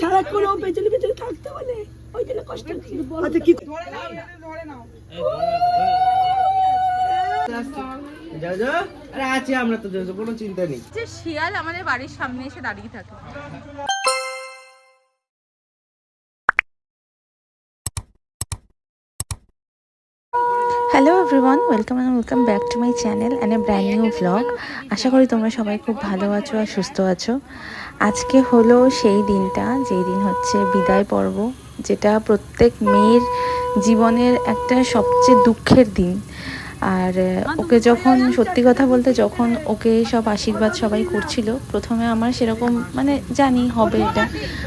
সারাক্ষণ ও পেছনে পেছনে থাকতে বলে ওই জন্য কষ্ট আচ্ছা কি যাও যাও আরে আছি আমরা তো কোনো চিন্তা নেই। যে শিয়াল আমাদের বাড়ির সামনে এসে দাঁড়িয়ে থাকে। Everyone welcome and welcome back to my channel and a brand new vlog আশা করি তোমরা সবাই খুব ভালো আছো আর সুস্থ আছো। আজকে হলো সেই দিনটা, যেই দিন হচ্ছে বিদায় পর্ব, যেটা প্রত্যেক মেয়ের জীবনের একটা সবচেয়ে দুঃখের দিন। আর ওকে যখন সত্যি কথা বলতে যখন ওকে সব আশীর্বাদ সবাই করছিল, প্রথমে আমার সেরকম মানে জানি হবে এটা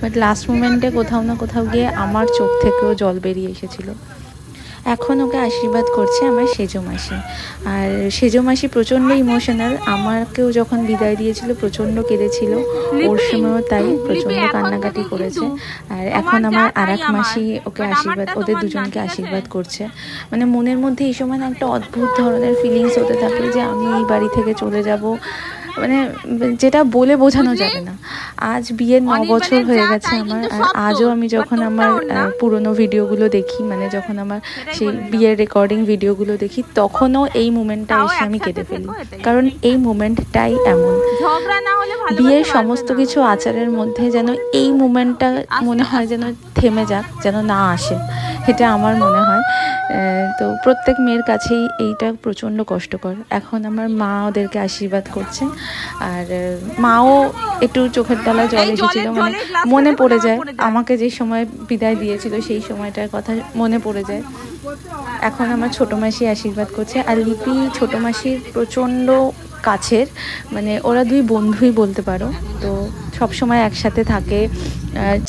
বাট লাস্ট মোমেন্টে কোথাও না কোথাও গিয়ে আমার চোখ থেকেও জল বেরিয়ে এসেছিল। এখন ওকে আশীর্বাদ করছে আমার সেজো মাসি। আর সেজো মাসি প্রচণ্ড ইমোশনাল আমাকেও যখন বিদায় দিয়েছিল প্রচণ্ড কেঁদেছিল। ওর সময়ও তাই প্রচণ্ড কান্নাকাটি করেছে। আর এখন আমার আর এক মাসি ওকে আশীর্বাদ ওদের দুজনকে আশীর্বাদ করছে। মানে মনের মধ্যে এই সময় একটা অদ্ভুত ধরনের ফিলিংস হতে থাকে যে আমি এই বাড়ি থেকে চলে যাব। মানে যেটা বলে বোঝানো যাবে না। আজ বিয়ের ন বছর হয়ে গেছে আমার আর আজও আমি যখন আমার পুরোনো ভিডিওগুলো দেখি মানে যখন আমার সেই বিয়ের রেকর্ডিং ভিডিওগুলো দেখি তখনও এই মুমেন্টটা এসে আমি কেঁদে ফেলি। কারণ এই মুমেন্টটাই এমন। বিয়ের সমস্ত কিছু আচারের মধ্যে যেন এই মুমেন্টটা মনে হয় যেন থেমে যাক যেন না আসে। এটা আমার মনে হয়। তো প্রত্যেক মেয়ের কাছেই এইটা প্রচণ্ড কষ্টকর। এখন আমার মা ওদেরকে আশীর্বাদ করছেন। আর মাও একটু চোখের তলায় জল এসেছিল মানে মনে পড়ে যায়। আমাকে যে সময় বিদায় দিয়েছিল সেই সময়টার কথা মনে পড়ে যায়। এখন আমার ছোটো মাসি আশীর্বাদ করছে। আর লিপি ছোটো মাসির প্রচণ্ড কাছের মানে ওরা দুই বন্ধুই বলতে পারো। তো সব সময় একসাথে থাকে।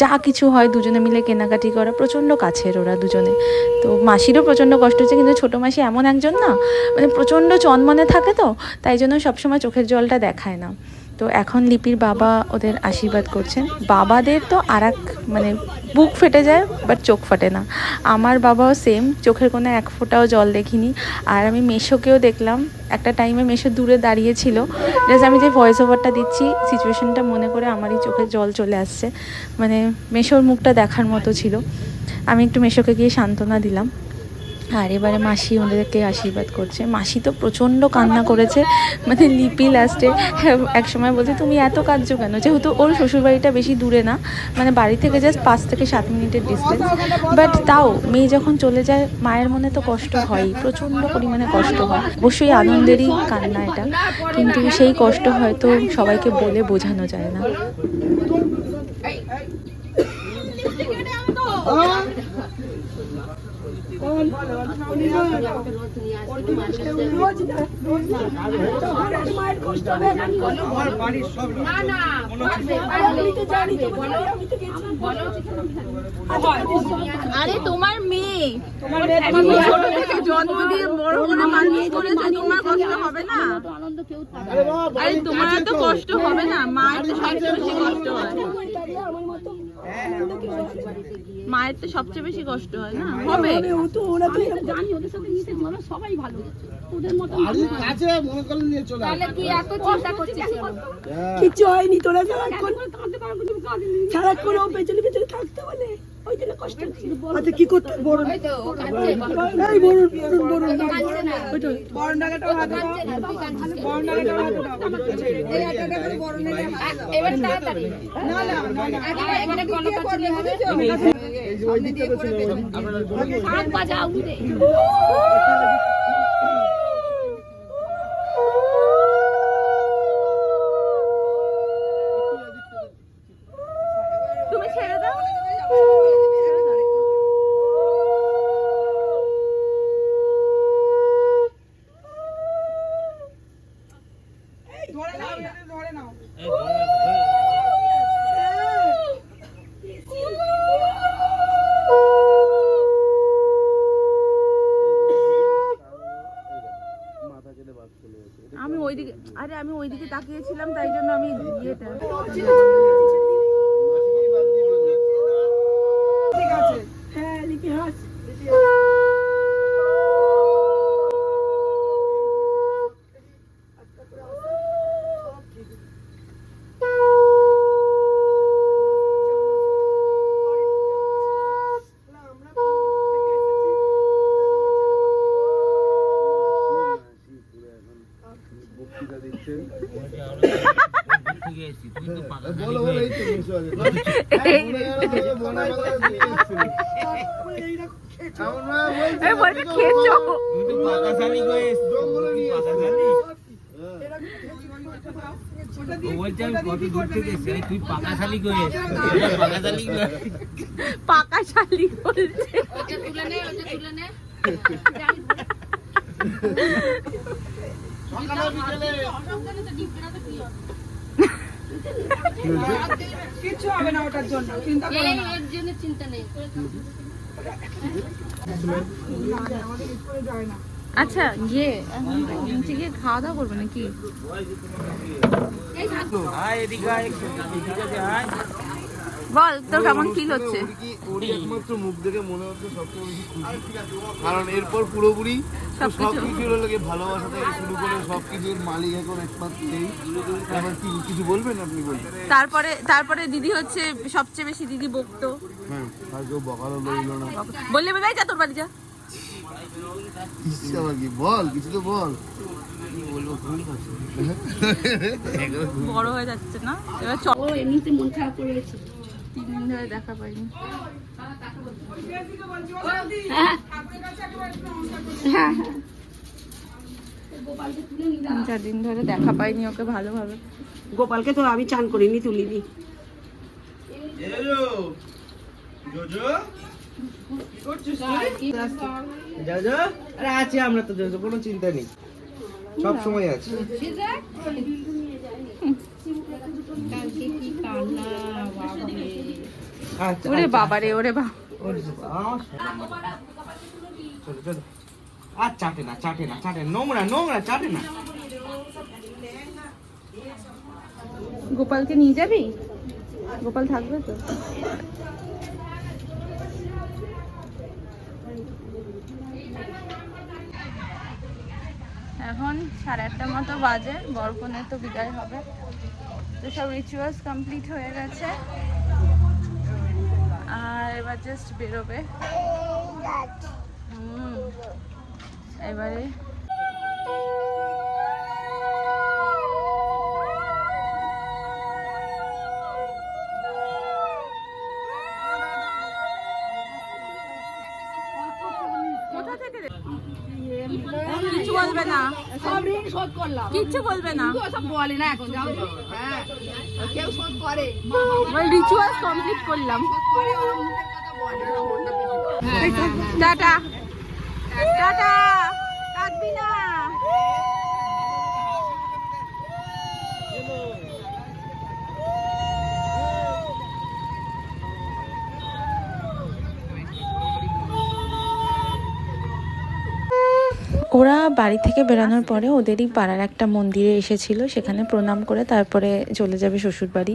যা কিছু হয় দুজনে মিলে কেনাকাটি করা, প্রচণ্ড কাছের ওরা দুজনে। তো মাসিরও প্রচণ্ড কষ্ট হচ্ছে, কিন্তু ছোটো মাসি এমন একজন না মানে প্রচণ্ড চনমনে থাকে তো, তাই জন্য সবসময় চোখের জলটা দেখায় না। তো এখন লিপির বাবা ওদের আশীর্বাদ করছেন। বাবাদের তো আর মানে বুক ফেটে যায় বাট চোখ ফাটে না। আমার বাবাও সেম চোখের কোনো এক ফোঁটাও জল দেখিনি। আর আমি মেশোকেও দেখলাম, একটা টাইমে মেশো দূরে দাঁড়িয়েছিল। জাস্ট আমি যে ভয়েস ওভারটা দিচ্ছি সিচুয়েশনটা মনে করে আমারই চোখে জল চলে আসছে। মানে মেশোর মুখটা দেখার মতো ছিল। আমি একটু মেশোকে গিয়ে সান্ত্বনা দিলাম। আর এবারে মাসি ওদেরকে আশীর্বাদ করছে মাসি তো প্রচণ্ড কান্না করেছে মানে লিপি লাস্টে এক সময় বলছে তুমি এত কাঁদছো কেন যেহেতু ওর শ্বশুরবাড়িটা বেশি দূরে না মানে বাড়ি থেকে জাস্ট পাঁচ থেকে সাত মিনিটের ডিস্টেন্স বাট তাও মেয়ে যখন চলে যায় মায়ের মনে তো কষ্ট হয়ই প্রচণ্ড পরিমাণে কষ্ট হয় অবশ্যই আনন্দেরই কান্না এটা কিন্তু সেই কষ্ট হয়তো সবাইকে বলে বোঝানো যায় না তো তো তো আরে তোমার মেয়ে। তুমি ছোট থেকে জন্ম দিয়ে বড় করে মানুষ করেছ তোমার কষ্ট হবে না। আরে তোমার এত কষ্ট হবে না। মায়ের তো সবচেয়ে বেশি কষ্ট হয়। আমার মতো মায়ের তো সবচেয়ে বেশি কষ্ট হয় না? হবে। ও তো ওরা তো জানি ওদের সাথে মিশে আমরা সবাই ভালো। ওদের মতো কাছে মনে করলে নিয়ে চলে আসবে। কি এত চিন্তা করছিস কেন? কিছু হয়নি তোরা সারাক্ষণ কাঁদতে পারো কিন্তু কাঁদিনি। সারাক্ষণ ও পেছনে পেছনে থাকতে বলে ওই জন্য কষ্ট আচ্ছা কি করতে বড় তো। এবার তাড়াতাড়ি। এখানে হবে। হাত বাজাও রে। তুমি ছেড়ে দাও। আমি আরে আমি ওইদিকে তাকিয়েছিলাম তাই জন্য আমি ইয়েটা হ্যাঁ লিপি হাস বলো বলো এই তো মিশু আছে মনে গেল বনে বাজারে দিয়ে এসেছিল। এমন ভাবে বলছে, খেয়েছো জঙ্গলে নিয়ে এসেছিল। বলছে আমি কত দূর থেকে এসেছি আরে তুই পাকা শালি করে এসেছিস পাকা শালি পাকা শালি বলছে কিচ্ছু হবে না ওটার জন্য চিন্তা করো এই না এর জন্য চিন্তা নেই। আচ্ছা গিয়ে নিচে গিয়ে খাওয়া দাওয়া করবে নাকি? বল তোর কেমন ফিল হচ্ছে? ওরই একমাত্র মুখ দেখে মনে হচ্ছে সবচেয়ে বেশি খুশি। কারণ এরপর পুরোপুরি সব কিছু লাগে ভালোবাসা থেকে শুরু করে সব কিছুর মালিক এখন একমাত্র এই। এবার কি কিছু বলবেন আপনি বলবেন তারপরে তারপরে দিদি হচ্ছে সবচেয়ে বেশি দিদি বকতো। হ্যাঁ আর কেউ বকারও লইল না। বললে বেবাই যা তোর বাড়ি যা। কি বল কিছু তো বল। বড় হয়ে যাচ্ছে না? এবার চলো এমনিতে মন খারাপ করে গেছে। তিন দিন ধরে দেখা পাইনি। হ্যাঁ। হ্যাঁ তিন চার দিন ধরে দেখা পাইনি ওকে ভালোভাবে। গোপালকে তো আমি চান করিনি তুলিনি। আছি আমরা তো কোনো চিন্তা নেই। সব সময় আছে। ওরে বাবা রে ওরে বাবা। ওরে বাবা, চলো চলো। আর চাটে না চাটে না চাটে নোংরা নোংরা চাটে না। গোপালকে নিয়ে যাবি? গোপাল থাকবে তো? এখন সাড়ে আটটা মতো বাজে বরকনের তো বিদায় হবে। তো সব রিচুয়ালস কমপ্লিট হয়ে গেছে। আর এবার জাস্ট বেরোবে। হুম। এবারে কিচ্ছু বলবে না। সব ঋণ শোধ করলাম কিচ্ছু বলবে না। সব বলে না এখন যাও। হ্যাঁ কেউ শোধ করে। রিচুয়ালস কমপ্লিট করলাম। না, ওরটা বেশি। টাটা। টাটা। কাটবি না। ওরা বাড়ি থেকে বেরানোর পরে ওদেরই পাড়ার একটা মন্দিরে এসেছিল, সেখানে প্রণাম করে তারপরে চলে যাবে শ্বশুরবাড়ি।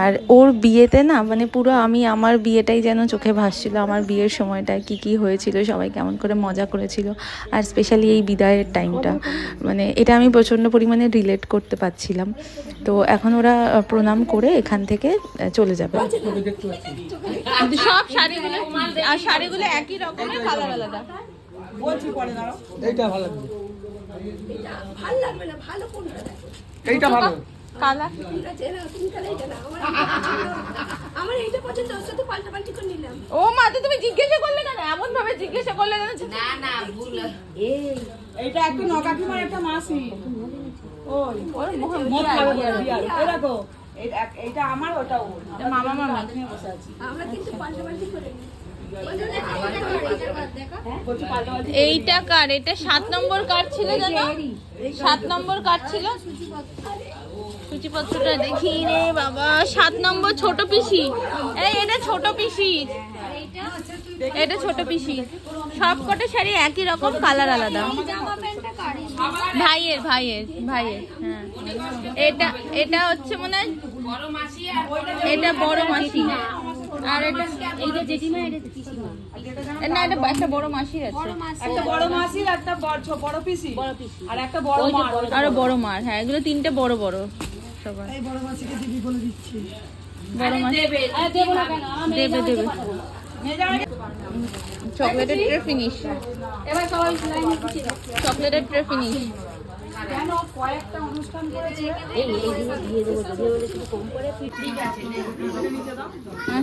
আর ওর বিয়েতে না মানে পুরো আমি, আমার বিয়েটাই যেন চোখে ভাসছিল, আমার বিয়ের সময়টা কি কি হয়েছিল, সবাই কেমন করে মজা করেছিল, আর স্পেশালি এই বিদায়ের টাইমটা মানে এটা আমি প্রচণ্ড পরিমাণে রিলেট করতে পারছিলাম। তো এখন ওরা প্রণাম করে এখান থেকে চলে যাবে। সব শাড়িগুলো শাড়িগুলো একই রকমের আলাদা। বলছি পরে দাঁড়াও এইটা ভালো ভালো লাগবে না ভালো কোনটা এইটা ভালো কালার আমার এইটা পছন্দ হচ্ছে তো পাল্টা পাল্টি করে নিলাম ও মা তো তুমি জিজ্ঞাসা করলে কেন এমন ভাবে জিজ্ঞাসা করলে কেন না না ভুল এইটা একটা মাসি ওই ওর খাবে বিয়ার। এই এইটা- আমার ওটা ওর মামা মামা বসে আছি আমরা কিন্তু পাল্টা পাল্টি করে নিই এইটা কার? এটা সাত নম্বর কার ছিল জানো? সাত নম্বর কার ছিল? সূচিপত্রটা দেখি রে বাবা। সাত নম্বর ছোট পিসি। এই, এটা ছোট পিসি। এটা ছোট পিসি। সব কটা শাড়ি একই রকম, কালার আলাদা। ভাইয়ের ভাইয়ের ভাইয়ের হ্যাঁ। এটা এটা হচ্ছে মনে হয় এটা বড় মাসি। আর এটা এইটা জেঠিমা এটা পিসিমা। না এটা একটা বড় মাসির আছে। একটা বড় মাসির একটা বড় ছো- বড় পিসি আর একটা বড় মার আরও বড়। মার। হ্যাঁ এগুলো তিনটে বড় বড় সবার। এই বড় মাসিকে দিবি বলে দিচ্ছি। বড় মাস। দেবো না কেন? আমি দেবে দেবে। চকলেটের ট্রে ফিনিশ। এবার সবাই লাইনে পিছিয়ে দাও।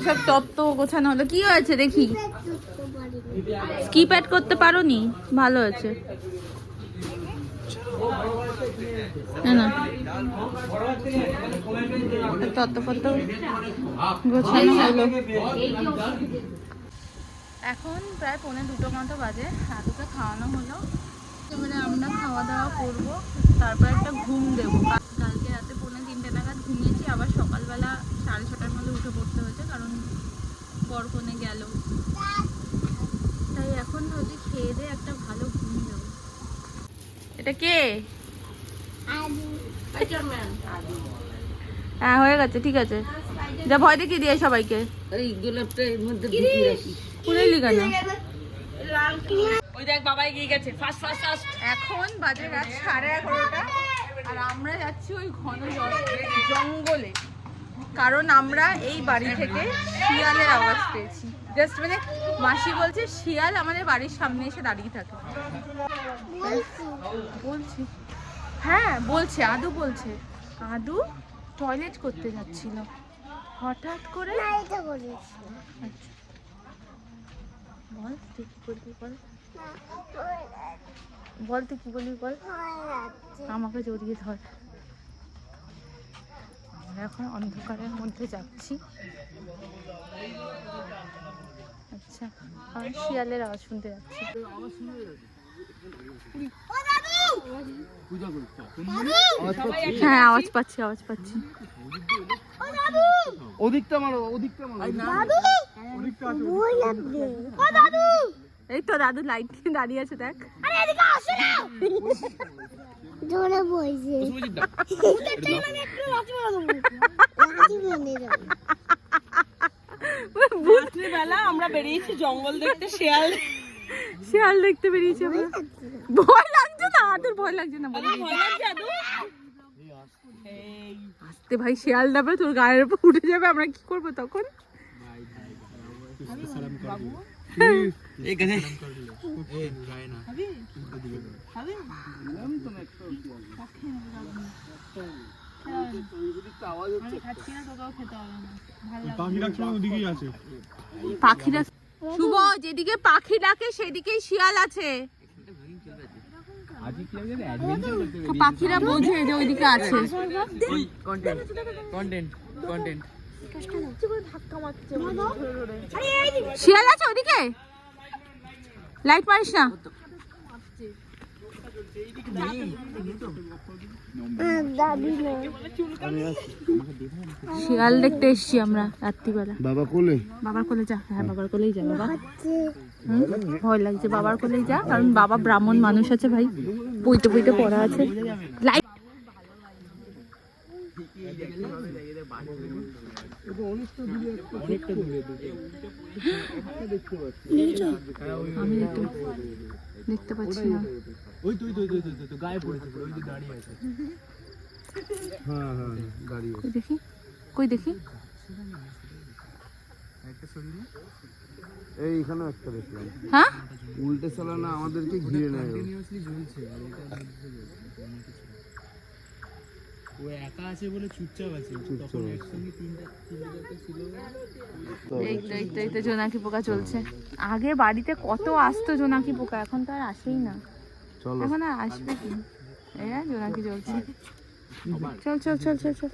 সব তত্ত্ব গোছানো হলো। কি হয়েছে দেখি? স্কিপ অ্যাড করতে ভালো হয়েছে। না না। তত্ত্ব ফত্ত্ব গোছানো হলো। এখন প্রায় পৌনে দুটো মতো বাজে। রাতুকে খাওয়ানো হলো। এবারে আমরা খাওয়া দাওয়া করব তারপর একটা ঘুম দেবো। কালকে রাতে পৌনে তিনটে নাগাদ ঘুমিয়েছি আবার সকালবেলা সাড়ে ছটার মধ্যে উঠে পড়তে হয়েছে কারণ বরকনে গেল। তাই এখন ভাবছি খেয়ে দিয়ে একটা ভালো ঘুম দেবো। এটা কে? হ্যাঁ হয়ে গেছে ঠিক আছে। যা ভয় দেখিয়ে দিয়ে সবাইকে। পুরাইলি কেন ওই দেখ বাবাই গিয়ে গেছে। ফার্স্ট ফার্স্ট ফার্স্ট এখন বাজে রাত সাড়ে এগারোটা। আর আমরা যাচ্ছি ওই ঘন জঙ্গলে কারণ আমরা এই বাড়ি থেকে শিয়ালের আওয়াজ পেয়েছি। জাস্ট মানে মাসি বলছে শিয়াল আমাদের বাড়ির সামনে এসে দাঁড়িয়ে থাকে। বলছি। হ্যাঁ বলছে আদু বলছে আদু টয়লেট করতে যাচ্ছিল। হঠাৎ করে আচ্ছা। বল তুই কি করবি বল। বল তুই কি করবি বল? আমাকে জড়িয়ে ধর। আমরা এখন অন্ধকারের মধ্যে যাচ্ছি। আচ্ছা আর শিয়ালের আওয়াজ শুনতে যাচ্ছি। হ্যাঁ আওয়াজ পাচ্ছি আওয়াজ পাচ্ছি। ওদিকটা মারো ওদিকটা মারো। এই তো দাদু লাইট নিয়ে দাঁড়িয়ে আছে দেখ জোরে বইছে রাত্রিবেলা আমরা বেরিয়েছি জঙ্গল দেখতে শিয়াল শিয়াল দেখতে বেরিয়েছে আমরা ভয় লাগছে না আদুর ভয় লাগছে না বল ভয় লাগছে আদু আস্তে ভাই শিয়াল যাবে তোর গায়ের উপর উঠে যাবে আমরা কি করব তখন পাখিরা শুভ যেদিকে পাখি ডাকে সেদিকেই শিয়াল আছে। পাখিরা বোঝে যে ওইদিকে আছে। কন্টেন্ট কন্টেন্ট কন্টেন্ট শিয়াল আছে ওদিকে লাইট মারিস না? শিয়াল দেখতে এসছি আমরা রাত্রিবেলা। বাবা কোলে? বাবার কোলে যা হ্যাঁ বাবার কোলেই যা বাবা। ভয় লাগছে বাবার কোলেই যা কারণ বাবা ব্রাহ্মণ মানুষ আছে ভাই। বইতে বইতে পড়া আছে। লাইট আমি দেখতে দেখতে পাচ্ছি না হ্যাঁ হ্যাঁ দাঁড়িয়ে কই দেখি কই দেখি একটা দেখলাম হ্যাঁ উল্টে চালানা আমাদেরকে ঘিরে নেয়। ও একা আছে বলে চুপচাপ আছে। তখন একসঙ্গে তিনটা তিনটা ছিল। এই তো এই তো জোনাকি পোকা চলছে। আগে বাড়িতে কত আসতো জোনাকি পোকা এখন তো আর আসেই না। চলো। এখন আর আসবে কি? এই জোনাকি চলছে। চল চল চল চল চল।